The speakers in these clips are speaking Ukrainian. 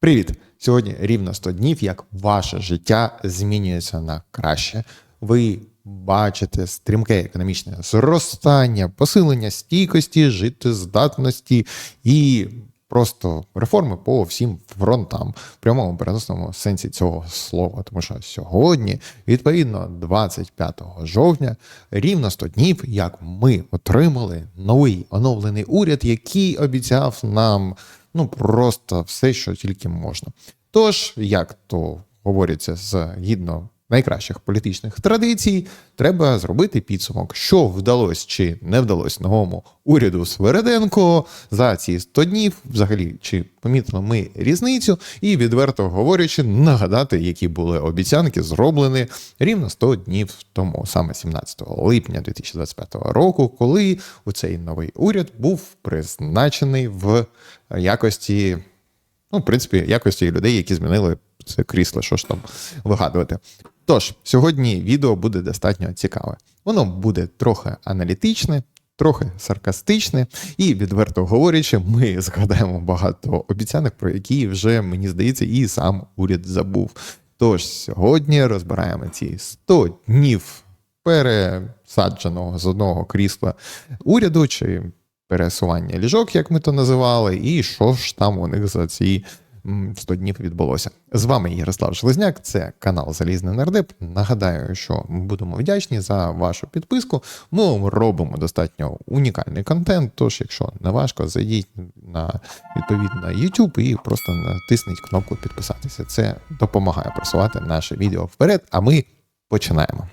Привіт! Сьогодні рівно 100 днів, як ваше життя змінюється на краще. Ви бачите стрімке економічне зростання, посилення стійкості, життєздатності і просто реформи по всім фронтам в прямому переносному сенсі цього слова. Тому що сьогодні, відповідно, 25 жовтня, рівно 100 днів, як ми отримали новий оновлений уряд, який обіцяв нам ну просто все, що тільки можна. Тож, як то говориться згідно найкращих політичних традицій, треба зробити підсумок, що вдалося чи не вдалося новому уряду Свереденко за ці 100 днів, взагалі, чи помітно ми різницю, і відверто говорячи, нагадати, які були обіцянки зроблені рівно 100 днів тому, саме 17 липня 2025 року, коли у цей новий уряд був призначений в якості, ну, в принципі, якості людей, які змінили це крісло, що ж там вигадувати. Тож, сьогодні відео буде достатньо цікаве. Воно буде трохи аналітичне, трохи саркастичне, і, відверто говорячи, ми згадаємо багато обіцянок, про які вже, мені здається, і сам уряд забув. Тож сьогодні розбираємо ці 100 днів пересадженого з одного крісла уряду чи пересування ліжок, як ми то називали, і що ж там у них за ці 100 днів відбулося. З вами Ярослав Железняк, це канал Залізний Нардеп. Нагадаю, що ми будемо вдячні за вашу підписку. Ми робимо достатньо унікальний контент. Тож, якщо не важко, зайдіть на відповідно YouTube і просто натисніть кнопку підписатися. Це допомагає просувати наше відео вперед. А ми починаємо.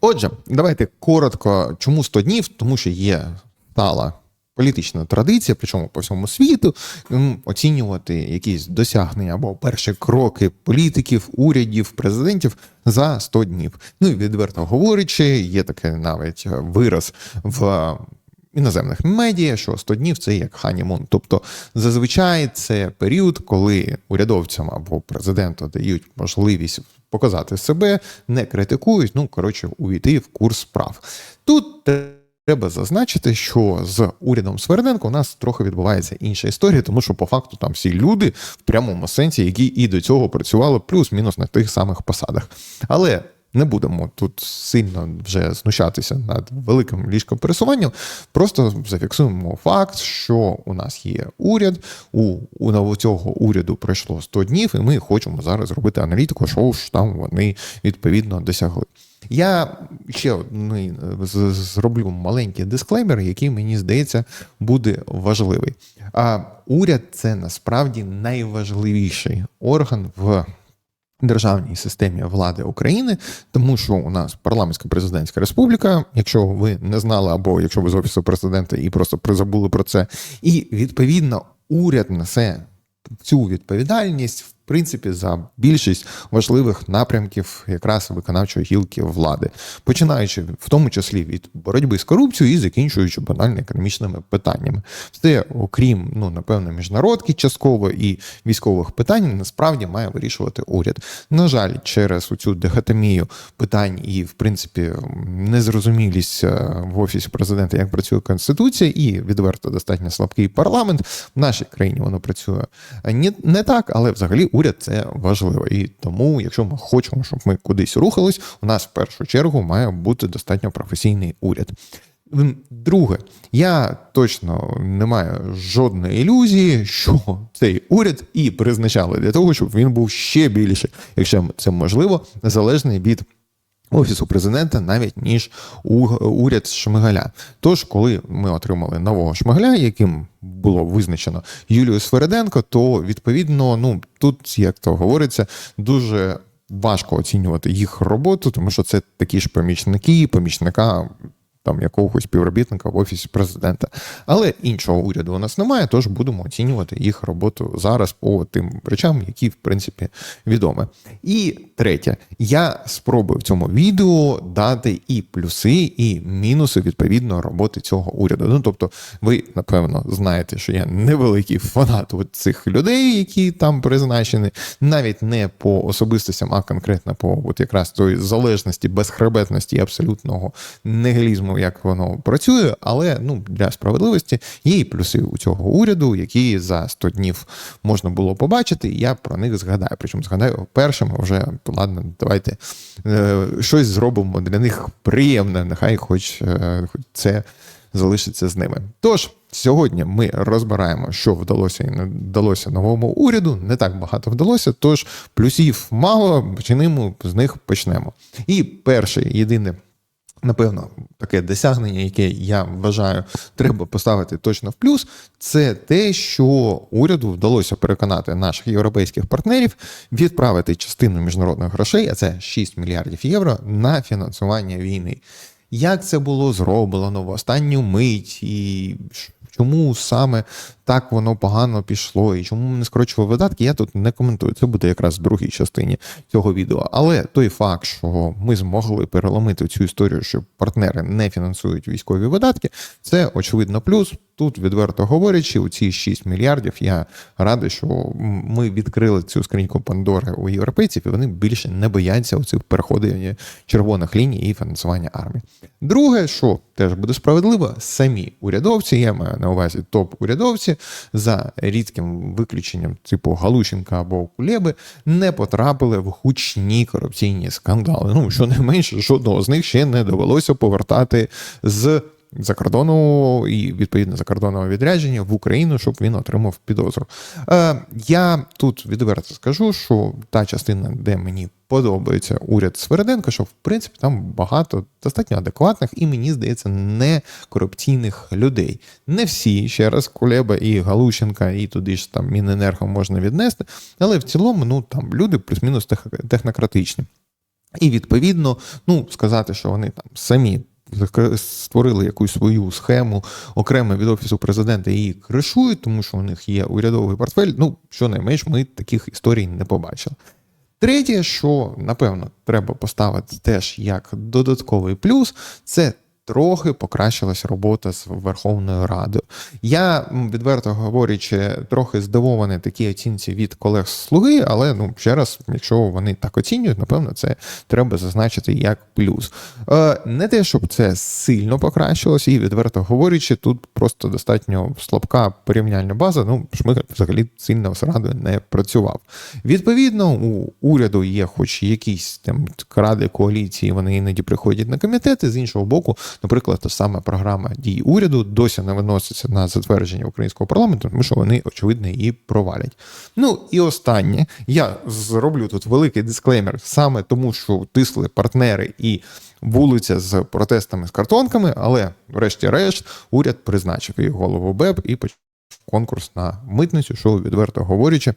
Отже, давайте коротко, чому 100 днів, тому що є стала політична традиція, причому по всьому світу, оцінювати якісь досягнення або перші кроки політиків, урядів, президентів за 100 днів. Ну і відверто говорячи, є таке навіть вираз в. Іноземних медіа, що 100 днів це як ханімун. Тобто зазвичай це період, коли урядовцям або президенту дають можливість показати себе, не критикують. Ну коротше, увійти в курс справ. Тут Треба зазначити, що з урядом Сверденко у нас трохи відбувається інша історія, тому що по факту там всі люди в прямому сенсі, які і до цього працювали плюс-мінус на тих самих посадах. Але не будемо тут сильно вже знущатися над великим ліжком пересуванням. Просто зафіксуємо факт, що у нас є уряд. У у цього уряду пройшло 100 днів, і ми хочемо зараз зробити аналітику, що ж там вони відповідно досягли. Я ще ну, зроблю маленький дисклеймер, який мені здається буде важливий. А уряд це насправді найважливіший орган в. Державній системі влади України, тому що у нас парламентська президентська республіка. Якщо ви не знали, або якщо ви з офісу президента і просто призабули про це, і відповідно уряд несе цю відповідальність принципі за більшість важливих напрямків якраз виконавчої гілки влади, починаючи в тому числі від боротьби з корупцією і закінчуючи банально економічними питаннями. Все, окрім ну напевно, міжнародки частково і військових питань, насправді має вирішувати уряд. На жаль, через цю дихотомію питань і, в принципі, незрозумілість е, в офісі президента, як працює конституція, і відверто достатньо слабкий парламент в нашій країні воно працює не так, але взагалі уряд це важливо. І тому, якщо ми хочемо, щоб ми кудись рухались, у нас в першу чергу має бути достатньо професійний уряд. Друге, я точно не маю жодної ілюзії, що цей уряд і призначали для того, щоб він був ще більше, якщо це можливо, незалежний від Офісу президента навіть ніж уряд Шмигаля. Тож, коли ми отримали нового Шмигаля, яким було визначено Юлію Свереденко, то відповідно, ну тут, як то говориться, дуже важко оцінювати їх роботу, тому що це такі ж помічники, помічника там якогось співробітника в офісі президента. Але іншого уряду у нас немає, тож будемо оцінювати їх роботу зараз по тим речам, які в принципі відомі. І третє, я спробую в цьому відео дати і плюси, і мінуси відповідно роботи цього уряду. Ну тобто, ви напевно знаєте, що я невеликий фанат цих людей, які там призначені, навіть не по особистостям, а конкретно по от якраз той залежності, безхребетності і абсолютного нігілізму ну як воно працює, але ну для справедливості є і плюси у цього уряду, які за 100 днів можна було побачити. і Я про них згадаю. Причому згадаю першим вже ладно, давайте е, щось зробимо для них приємне. Нехай, хоч, е, хоч це залишиться з ними. Тож сьогодні ми розбираємо, що вдалося і не вдалося новому уряду. Не так багато вдалося, тож плюсів мало. Почнемо з них почнемо. І перше, єдине. Напевно, таке досягнення, яке я вважаю, треба поставити точно в плюс, це те, що уряду вдалося переконати наших європейських партнерів відправити частину міжнародних грошей, а це 6 мільярдів євро, на фінансування війни. Як це було зроблено в останню мить, і чому саме так воно погано пішло, і чому не скорочували видатки, я тут не коментую. Це буде якраз в другій частині цього відео. Але той факт, що ми змогли переломити цю історію, що партнери не фінансують військові видатки, це очевидно плюс. Тут, відверто говорячи, у ці 6 мільярдів я радий, що ми відкрили цю скриньку Пандори у європейців, і вони більше не бояться оцих переходів червоних ліній і фінансування армії. Друге, що теж буде справедливо, самі урядовці, я маю на увазі топ-урядовці, за рідким виключенням, типу Галущенка або Кулеби, не потрапили в гучні корупційні скандали. Ну що не менше, жодного з них ще не довелося повертати з за і відповідно закордонного відрядження в Україну, щоб він отримав підозру. Е, Я тут відверто скажу, що та частина, де мені подобається уряд Свериденка, що в принципі там багато достатньо адекватних і мені здається не корупційних людей. Не всі ще раз Кулеба і Галущенка, і туди ж там Міненерго можна віднести, але в цілому ну там люди плюс-мінус технократичні. І відповідно, ну сказати, що вони там самі створили якусь свою схему окремо від офісу президента її кришують, тому що у них є урядовий портфель. Ну щонайменш ми таких історій не побачили. Третє, що напевно треба поставити теж як додатковий плюс, це трохи покращилась робота з Верховною Радою. Я відверто говорячи, трохи здивований такій оцінці від колег з слуги, але ну ще раз, якщо вони так оцінюють, напевно, це треба зазначити як плюс. Е, не те, щоб це сильно покращилось, і відверто говорячи, тут просто достатньо слабка порівняльна база. Ну Шмигаль взагалі сильно з радою не працював. Відповідно, у уряду є, хоч якісь там ради коаліції, вони іноді приходять на комітети. З іншого боку, наприклад, та сама програма дій уряду досі не виноситься на затвердження українського парламенту, тому що вони очевидно її провалять. Ну і останнє, я зроблю тут великий дисклеймер, саме тому, що тисли партнери і вулиця з протестами з картонками, але, врешті-решт, уряд призначив її голову БЕБ і почав конкурс на митницю, що відверто говорячи.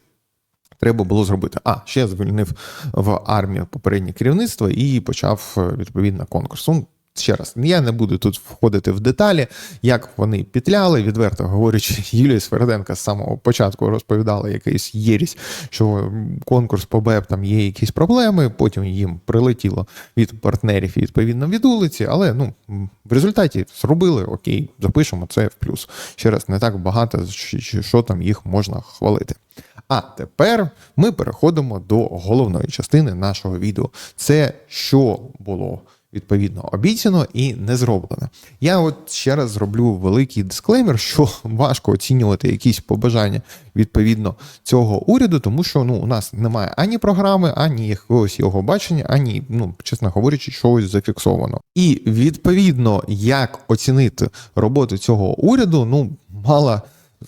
Треба було зробити. А ще звільнив в армію попереднє керівництво і почав відповідно конкурс. Ще раз, я не буду тут входити в деталі, як вони петляли, відверто говорячи, Юлія Сверденка з самого початку розповідала якийсь єрість, що конкурс по БЕП там є якісь проблеми. Потім їм прилетіло від партнерів і відповідно від вулиці. Але ну в результаті зробили окей, запишемо це в плюс. Ще раз, не так багато що там їх можна хвалити. А тепер ми переходимо до головної частини нашого відео. Це що було відповідно обіцяно і не зроблено. Я от ще раз зроблю великий дисклеймер, що важко оцінювати якісь побажання відповідно цього уряду, тому що ну у нас немає ані програми, ані якогось його бачення, ані, ну чесно говорячи, чогось зафіксовано. І відповідно, як оцінити роботу цього уряду, ну мало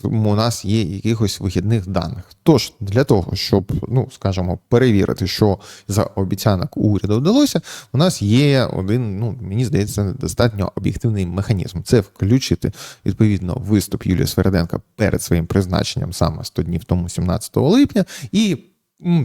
у нас є якихось вихідних даних. Тож для того, щоб ну скажімо, перевірити, що за обіцянок уряду вдалося, у нас є один, ну мені здається, достатньо об'єктивний механізм. Це включити відповідно виступ Юлії Свереденка перед своїм призначенням саме 100 днів тому, 17 липня, і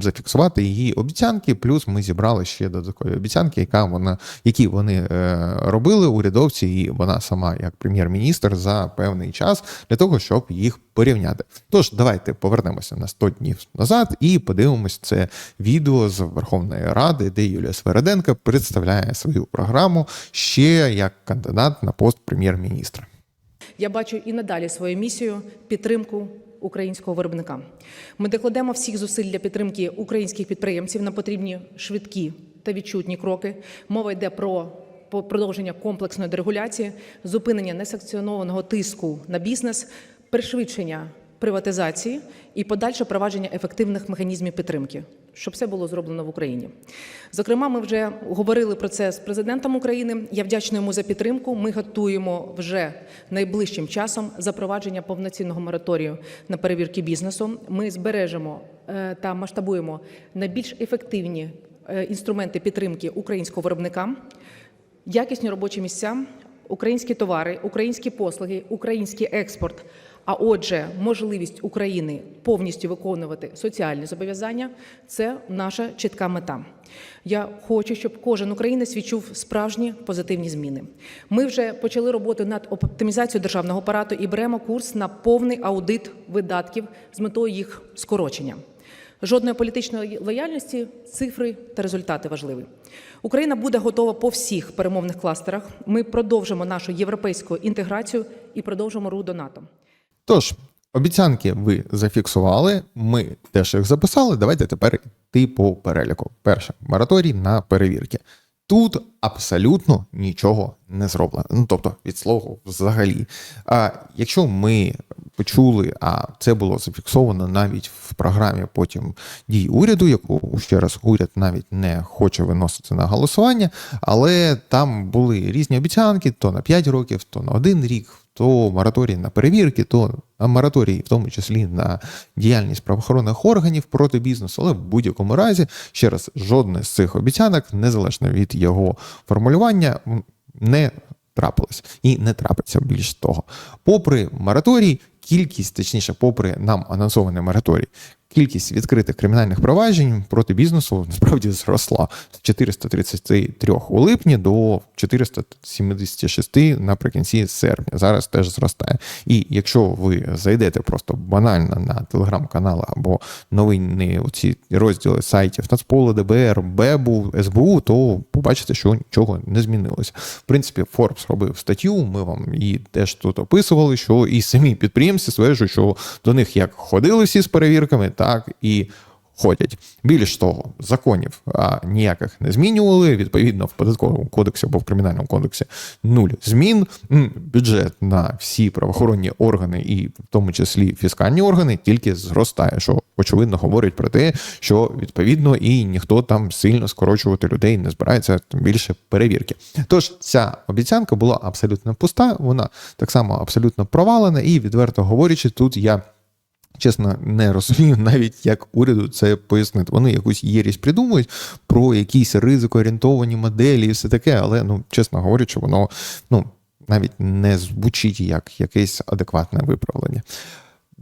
зафіксувати її обіцянки. Плюс ми зібрали ще додаткові обіцянки, яка вона, які вони е, робили урядовці, і вона сама як прем'єр-міністр за певний час для того, щоб їх порівняти. Тож давайте повернемося на 100 днів назад і подивимось це відео з Верховної Ради, де Юлія Свереденка представляє свою програму ще як кандидат на пост прем'єр-міністра. Я бачу і надалі свою місію підтримку українського виробника. Ми докладемо всіх зусиль для підтримки українських підприємців на потрібні швидкі та відчутні кроки. Мова йде про продовження комплексної дерегуляції, зупинення несанкціонованого тиску на бізнес, пришвидшення приватизації і подальше провадження ефективних механізмів підтримки, щоб все було зроблено в Україні. Зокрема, ми вже говорили про це з президентом України. Я вдячна йому за підтримку. Ми готуємо вже найближчим часом запровадження повноцінного мораторію на перевірки бізнесу. Ми збережемо е, та масштабуємо найбільш ефективні е, інструменти підтримки українського виробника, якісні робочі місця, українські товари, українські послуги, український експорт. А отже, можливість України повністю виконувати соціальні зобов'язання це наша чітка мета. Я хочу, щоб кожен українець відчув справжні позитивні зміни. Ми вже почали роботу над оптимізацією державного апарату і беремо курс на повний аудит видатків з метою їх скорочення. Жодної політичної лояльності, цифри та результати важливі. Україна буде готова по всіх перемовних кластерах. Ми продовжимо нашу європейську інтеграцію і продовжимо рух до НАТО. Тож, обіцянки ви зафіксували, ми теж їх записали. Давайте тепер йти по переліку. Перше, мораторій на перевірки. Тут абсолютно нічого не зроблено. Ну тобто, від слова взагалі. А якщо ми почули, а це було зафіксовано навіть в програмі потім дій уряду, яку ще раз уряд навіть не хоче виносити на голосування, але там були різні обіцянки: то на 5 років, то на один рік, то мораторій на перевірки, то мораторій, в тому числі на діяльність правоохоронних органів проти бізнесу, але в будь-якому разі, ще раз, жодне з цих обіцянок, незалежно від його формулювання, не трапилось і не трапиться більш того. Попри мораторій, кількість, точніше, попри нам анонсований мораторій, кількість відкритих кримінальних проваджень проти бізнесу насправді зросла з 433 у липні до 476 наприкінці серпня. Зараз теж зростає. І якщо ви зайдете просто банально на телеграм-канали або новинні оці розділи сайтів Нацпола, ДБР, БЕБу, СБУ, то побачите, що нічого не змінилося. В принципі, Forbes робив статтю. Ми вам її теж тут описували, що і самі підприємці стверджують, що до них як ходили всі з перевірками, так і ходять. Більш того, законів а, ніяких не змінювали. Відповідно, в податковому кодексі або в кримінальному кодексі нуль змін. Бюджет на всі правоохоронні органи, і в тому числі фіскальні органи, тільки зростає, що очевидно говорить про те, що відповідно і ніхто там сильно скорочувати людей не збирається, тим більше перевірки. Тож ця обіцянка була абсолютно пуста, вона так само абсолютно провалена, і відверто говорячи, тут я. Чесно, не розумію навіть, як уряду це пояснити. Вони якусь єрість придумують про якісь ризикоорієнтовані моделі і все таке, але ну, чесно говорячи, воно ну, навіть не звучить як якесь адекватне виправлення.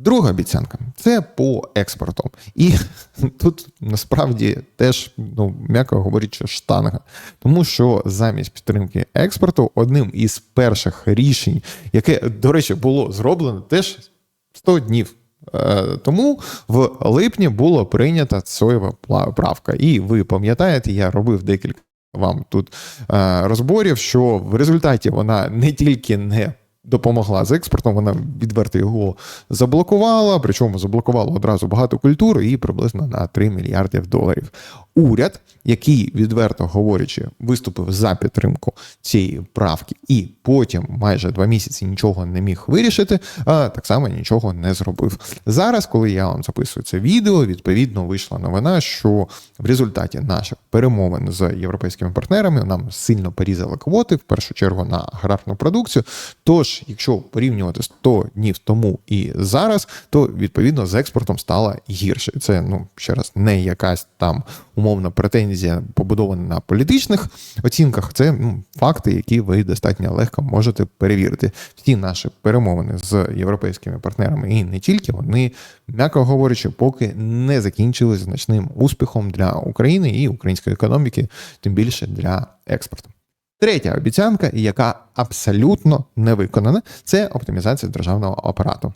Друга обіцянка це по експорту. І тут насправді теж, ну, м'яко говорячи, штанга. Тому що замість підтримки експорту одним із перших рішень, яке, до речі, було зроблено теж 100 днів. Е, Тому в липні була прийнята соєва правка. І ви пам'ятаєте, я робив декілька вам тут е, розборів, що в результаті вона не тільки не допомогла з експортом, вона відверто його заблокувала, причому заблокувала одразу багато культур і приблизно на 3 мільярдів доларів. Уряд, який, відверто говорячи, виступив за підтримку цієї правки, і потім майже два місяці нічого не міг вирішити, а так само нічого не зробив. Зараз, коли я вам записую це відео, відповідно вийшла новина, що в результаті наших перемовин з європейськими партнерами нам сильно порізали квоти, в першу чергу на аграрну продукцію. Тож, якщо порівнювати 100 днів тому і зараз, то відповідно з експортом стало гірше. Це ну ще раз не якась там умовна претензія, побудована на політичних оцінках. Це ну, факти, які ви достатньо легко можете перевірити. Всі наші перемовини з європейськими партнерами і не тільки вони, м'яко говорячи, поки не закінчились значним успіхом для України і української економіки, тим більше для експорту. Третя обіцянка, яка абсолютно не виконана, це оптимізація державного апарату.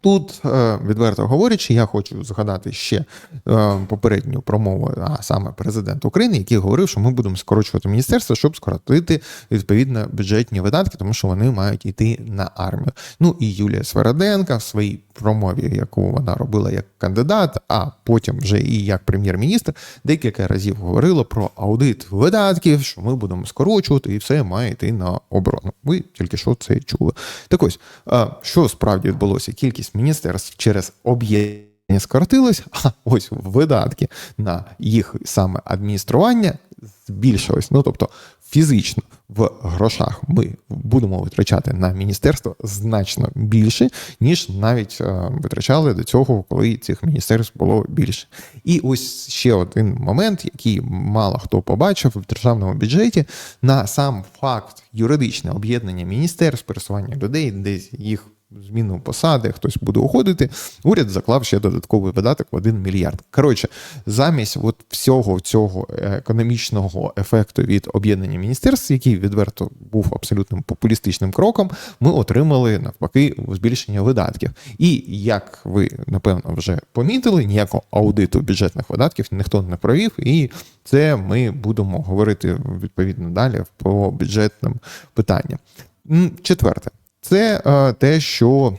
Тут, е, відверто говорячи, я хочу згадати ще е, попередню промову, а саме президента України, який говорив, що ми будемо скорочувати міністерство, щоб скоротити відповідно бюджетні видатки, тому що вони мають йти на армію. Ну і Юлія Свероденка в своїй промові, яку вона робила як кандидат, а потім вже і як прем'єр-міністр, декілька разів говорила про аудит видатків, що ми будемо скорочувати, і все має йти на оборону. Ви тільки що це чули. Так ось, що справді відбулося? Кількість міністерств через об'єднання скоротилась, а ось видатки на їх саме адміністрування збільшились. Ну тобто фізично в грошах ми будемо витрачати на міністерство значно більше, ніж навіть е, витрачали до цього, коли цих міністерств було більше. І ось ще один момент, який мало хто побачив в державному бюджеті, на сам факт юридичне об'єднання міністерств, пересування людей, десь їх зміну посади, хтось буде уходити. Уряд заклав ще додатковий видаток в 1 мільярд. Коротше, замість от всього цього економічного ефекту від об'єднання міністерств, який відверто був абсолютним популістичним кроком, ми отримали навпаки збільшення видатків. І як ви напевно вже помітили, ніякого аудиту бюджетних видатків ніхто не провів, і це ми будемо говорити відповідно далі по бюджетним питанням. Четверте, це е, те, що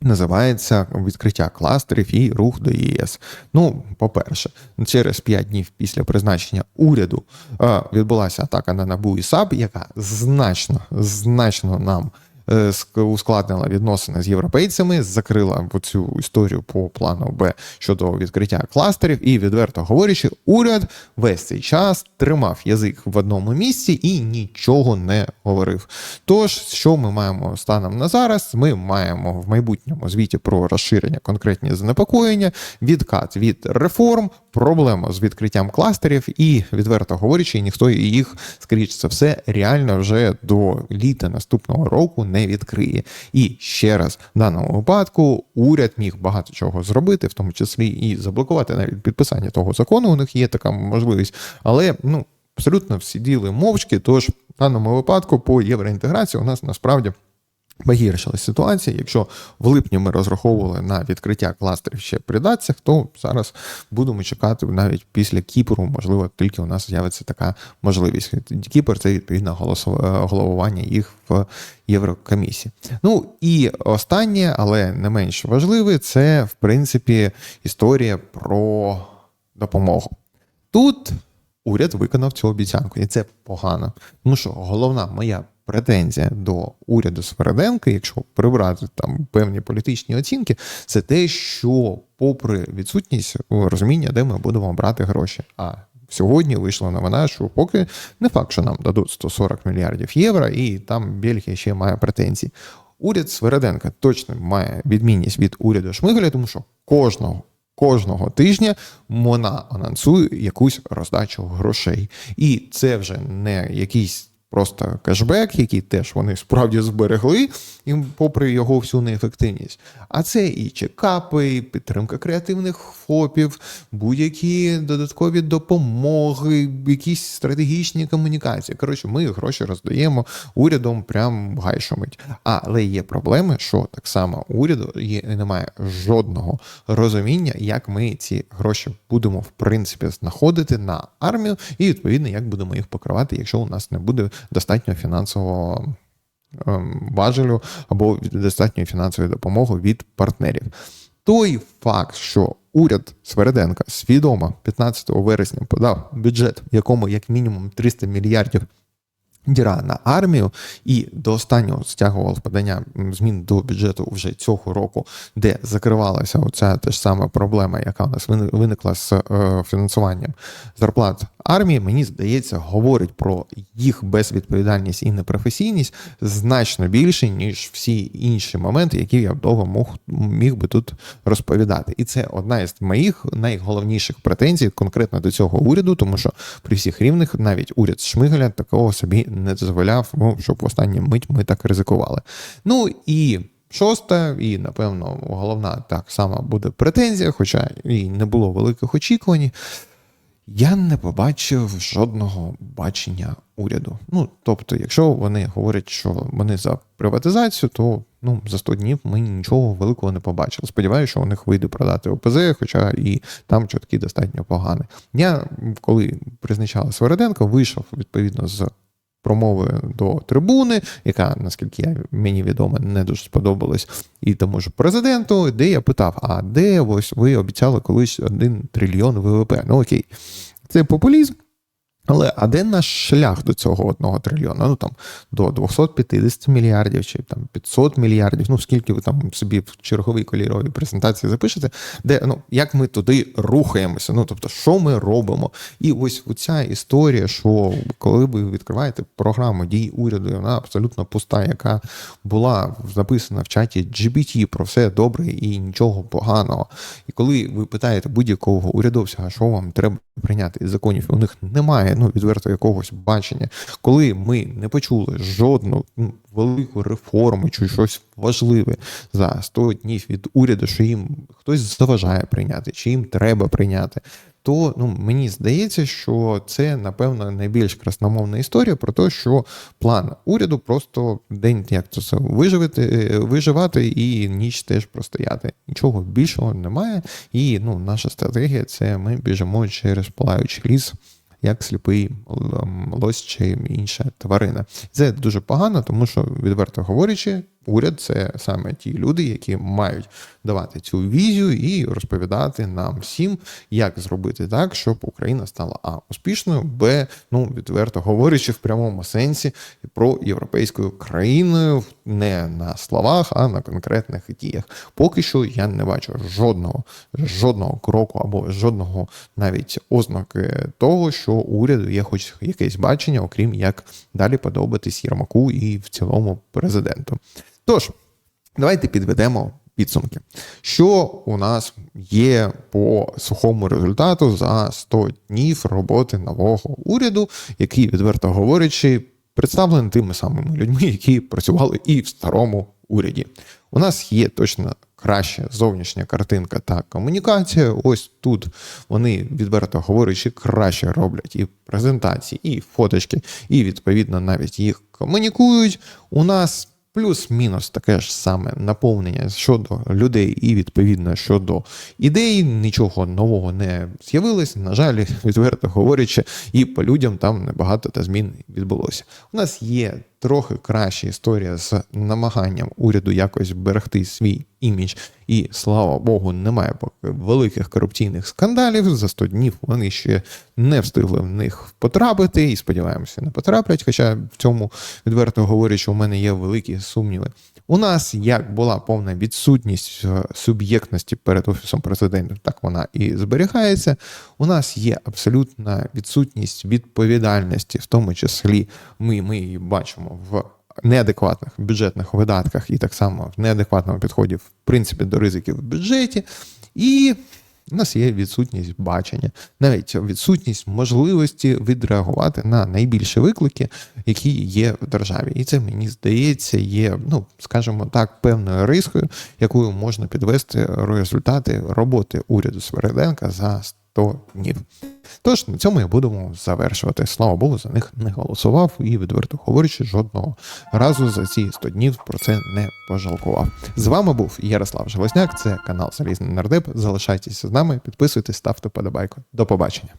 називається відкриття кластерів і рух до ЄС. Ну, по-перше, через 5 днів після призначення уряду е, відбулася атака на НАБУ і САП, яка значно, значно нам ускладнила відносини з європейцями, закрила цю історію по плану Б щодо відкриття кластерів, і відверто говорячи, уряд весь цей час тримав язик в одному місці і нічого не говорив. Тож, що ми маємо станом на зараз? Ми маємо в майбутньому звіті про розширення конкретні занепокоєння, відкат від реформ, проблема з відкриттям кластерів, і відверто говорячи, ніхто їх, скоріш за все, реально вже до літа наступного року не відкриє. І ще раз, в даному випадку уряд міг багато чого зробити, в тому числі і заблокувати навіть підписання того закону. У них є така можливість, але ну абсолютно всі діли мовчки. Тож в даному випадку по євроінтеграції у нас насправді. Погіршилась ситуація. Якщо в липні ми розраховували на відкриття кластерів ще при датцях, то зараз будемо чекати навіть після Кіпру, можливо, тільки у нас з'явиться така можливість. Кіпр це відповідно е, головування їх в Єврокомісії. Ну і останнє, але не менш важливе, це в принципі історія про допомогу. Тут уряд виконав цю обіцянку, і це погано. Тому що головна моя претензія до уряду Свереденка, якщо прибрати там певні політичні оцінки, це те, що, попри відсутність розуміння, де ми будемо брати гроші. А сьогодні вийшла новина, що поки не факт, що нам дадуть 140 мільярдів євро, і там Бельгія ще має претензії. Уряд Свереденка точно має відмінність від уряду Шмигаля, тому що кожного кожного тижня вона анонсує якусь роздачу грошей. І це вже не якийсь просто кешбек, який теж вони справді зберегли, і попри його всю неефективність. А це і чекапи, і підтримка креативних ФОПів, будь-які додаткові допомоги, якісь стратегічні комунікації. Коротше, ми гроші роздаємо урядом прям гай шумить. Але є проблеми, що так само уряду є, немає жодного розуміння, як ми ці гроші будемо в принципі знаходити на армію, і відповідно як будемо їх покривати, якщо у нас не буде достатньо фінансового ем, важелю або достатньої фінансової допомоги від партнерів. Той факт, що уряд Свереденка свідомо 15 вересня подав бюджет, в якому як мінімум 300 мільярдів діра на армію, і до останнього стягував подання змін до бюджету вже цього року, де закривалася оця та ж сама проблема, яка у нас вини- виникла з е, фінансуванням зарплат армії, мені здається, говорить про їх безвідповідальність і непрофесійність значно більше, ніж всі інші моменти, які я довго мог, міг би тут розповідати. І це одна із моїх найголовніших претензій конкретно до цього уряду, тому що при всіх рівних навіть уряд Шмигаля такого собі не дозволяв, ну, щоб в останню мить ми так ризикували. Ну і. Шоста, і, напевно, головна так само буде претензія, хоча і не було великих очікувань. Я не побачив жодного бачення уряду. Ну, тобто, якщо вони говорять, що вони за приватизацію, то ну, за 100 днів ми нічого великого не побачили. Сподіваюся, що у них вийде продати ОПЗ, хоча і там чутки достатньо погані. Я, коли призначали Свереденко, вийшов відповідно з промовою до трибуни, яка, наскільки я, мені відомо, не дуже сподобалась, і тому ж президенту, де я питав: а де ось ви обіцяли колись 1 трильйон ВВП? Ну окей, це популізм. Але а де наш шлях до цього одного трильйона? Ну там до 250 мільярдів чи там 500 мільярдів. Ну скільки ви там собі в черговій кольоровій презентації запишете, де ну як ми туди рухаємося? Ну тобто, що ми робимо? І ось ця історія, що коли ви відкриваєте програму дій уряду, вона абсолютно пуста, яка була записана в чаті GBT про все добре і нічого поганого. І коли ви питаєте будь-якого урядовця, що вам треба прийняти із законів, у них немає ну відверто якогось бачення. Коли ми не почули жодну ну, велику реформу чи щось важливе за 100 днів від уряду, що їм хтось заважає прийняти, чи їм треба прийняти. То ну мені здається, що це напевно найбільш красномовна історія про те, що план уряду просто день як це виживати, виживати і ніч теж простояти. Нічого більшого немає. І ну, наша стратегія це ми біжимо через палаючий ліс як сліпий лось чи інша тварина. Це дуже погано, тому що, відверто говорячи, уряд це саме ті люди, які мають давати цю візію і розповідати нам всім, як зробити так, щоб Україна стала а успішною, б, ну відверто говорячи в прямому сенсі про європейською країною не на словах, а на конкретних діях. Поки що я не бачу жодного жодного кроку або жодного навіть ознаки того, що уряду є хоч якесь бачення, окрім як далі подобатись Єрмаку і в цілому президенту. Тож, давайте підведемо підсумки. Що у нас є по сухому результату за 100 днів роботи нового уряду, який, відверто говорячи, представлений тими самими людьми, які працювали і в старому уряді. У нас є точно краща зовнішня картинка та комунікація. Ось тут вони, відверто говорячи, краще роблять і презентації, і фоточки, і відповідно навіть їх комунікують. У нас плюс-мінус таке ж саме наповнення щодо людей, і відповідно щодо ідей. Нічого нового не з'явилось. На жаль, відверто говорячи, і по людям там небагато та змін відбулося. У нас є трохи краща історія з намаганням уряду якось берегти свій імідж, і слава Богу, немає поки великих корупційних скандалів. За 100 днів вони ще не встигли в них потрапити, і сподіваємося, не потраплять. Хоча в цьому відверто говорячи, у мене є великі сумніви. У нас як була повна відсутність е, суб'єктності перед офісом президента, так вона і зберігається. У нас є абсолютна відсутність відповідальності, в тому числі ми, ми її бачимо в неадекватних бюджетних видатках і так само в неадекватному підході, в принципі, до ризиків в бюджеті. І у нас є відсутність бачення, навіть відсутність можливості відреагувати на найбільші виклики, які є в державі. І це мені здається, є, ну скажімо так, певною рискою, якою можна підвести результати роботи уряду Свериденка за 100 днів. Тож на цьому я будемо завершувати. Слава Богу, за них не голосував і, відверто говорячи, жодного разу за ці 100 днів про це не пожалкував. З вами був Ярослав Железняк, це канал Залізний Нардеп. Залишайтеся з нами, підписуйтесь, ставте подобайку. До побачення.